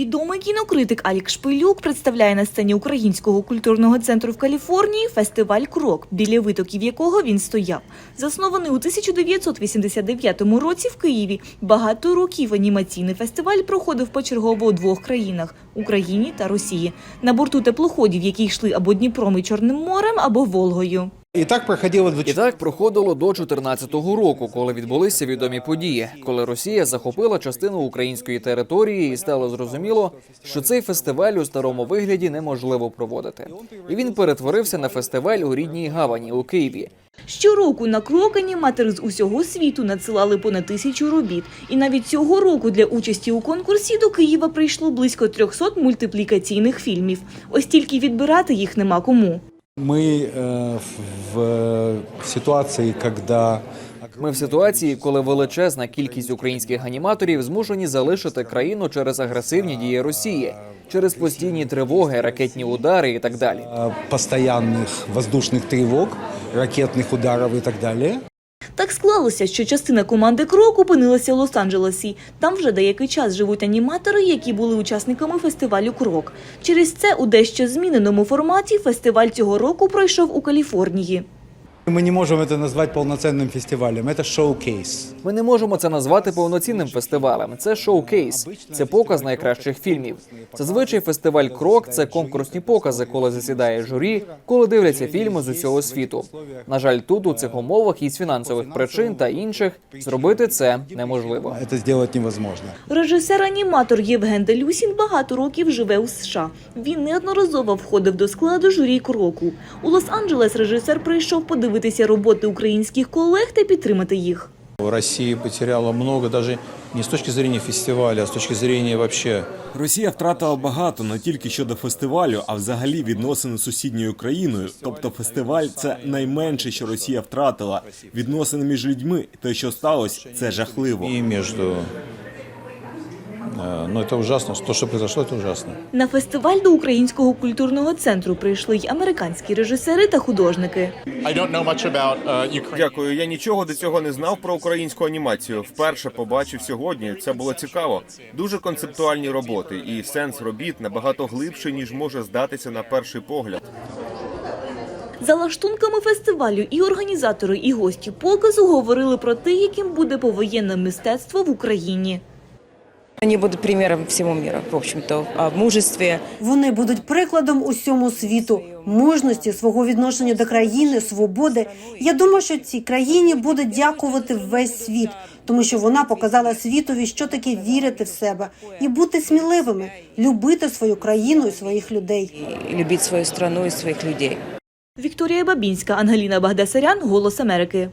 Відомий кінокритик Алік Шпилюк представляє на сцені Українського культурного центру в Каліфорнії фестиваль Крок, біля витоків якого він стояв. Заснований у 1989 році в Києві. Багато років анімаційний фестиваль проходив почергово у двох країнах Україні та Росії. На борту теплоходів, які йшли або Дніпром і Чорним морем, або Волгою. І так проходило до І так проходило до 14-го року, коли відбулися відомі події, коли Росія захопила частину української території, і стало зрозуміло, що цей фестиваль у старому вигляді неможливо проводити. І він перетворився на фестиваль у рідній гавані у Києві. Щороку на крок аніматори з усього світу надсилали понад тисячу робіт. І навіть цього року для участі у конкурсі до Києва прийшло близько 300 мультиплікаційних фільмів. Ось тільки відбирати їх нема кому. ми е, в, в ситуації, коли Ми в ситуації, коли величезна кількість українських аніматорів змушені залишити країну через агресивні дії Росії, через постійні тривоги, ракетні удари і так далі. е, постоянних воздушних тривог, ракетних ударів і так далі. Так склалося, що частина команди крок опинилася в Лос-Анджелесі. Там вже деякий час живуть аніматори, які були учасниками фестивалю Крок. Через це у дещо зміненому форматі фестиваль цього року пройшов у Каліфорнії. Ми не можемо це назвати повноцінним фестивалем. Це шоу-кейс. Ми не можемо це назвати повноцінним фестивалем. Це шоу-кейс, це показ найкращих фільмів. Зазвичай фестиваль Крок це конкурсні покази, коли засідає журі, коли дивляться фільми з усього світу. На жаль, тут у цих умовах із фінансових причин та інших зробити це неможливо. Це зробити невозможно. Режисер-аніматор Євген Делюсін багато років живе у США. Він неодноразово входив до складу журі кроку. У Лос-Анджелес режисер прийшов подивитися роботи українських колег та підтримати їх. Россия потеряла много, даже не с точки зрения фестиваля, а с точки зрения вообще Росія втратила багато не тільки щодо фестивалю, а взагалі відносини з сусідньою країною. Тобто фестиваль це найменше, що Росія втратила. Відносини між людьми, те, що сталося, це жахливо. и между... э, Ну, это ужасно. То, что произошло, это ужасно. На фестиваль до Українського культурного центру прийшли й американські режисери та художники. I don't know much about uh, Ukraine. Дякую. Я нічого до цього не знав про українську анімацію. Вперше побачив сьогодні. Це було цікаво. Дуже концептуальні роботи, і сенс робіт набагато глибший, ніж може здатися на перший погляд. За лаштунками фестивалю і організатори, і гості показу говорили про те, яким буде повоєнне мистецтво в Україні. Они будут примером всему миру, в общем-то, о мужестве, Вони будуть прикладом усьому світу мужності, свого відношення до країни, свободи. Я думаю, що цій країні буде дякувати весь світ, тому що вона показала світові, що таке вірити в себе і бути сміливими, любити свою країну і своїх людей. и любить свою страну и своих людей. Вікторія Бабінська, Ангеліна Багдасарян, Голос Америки.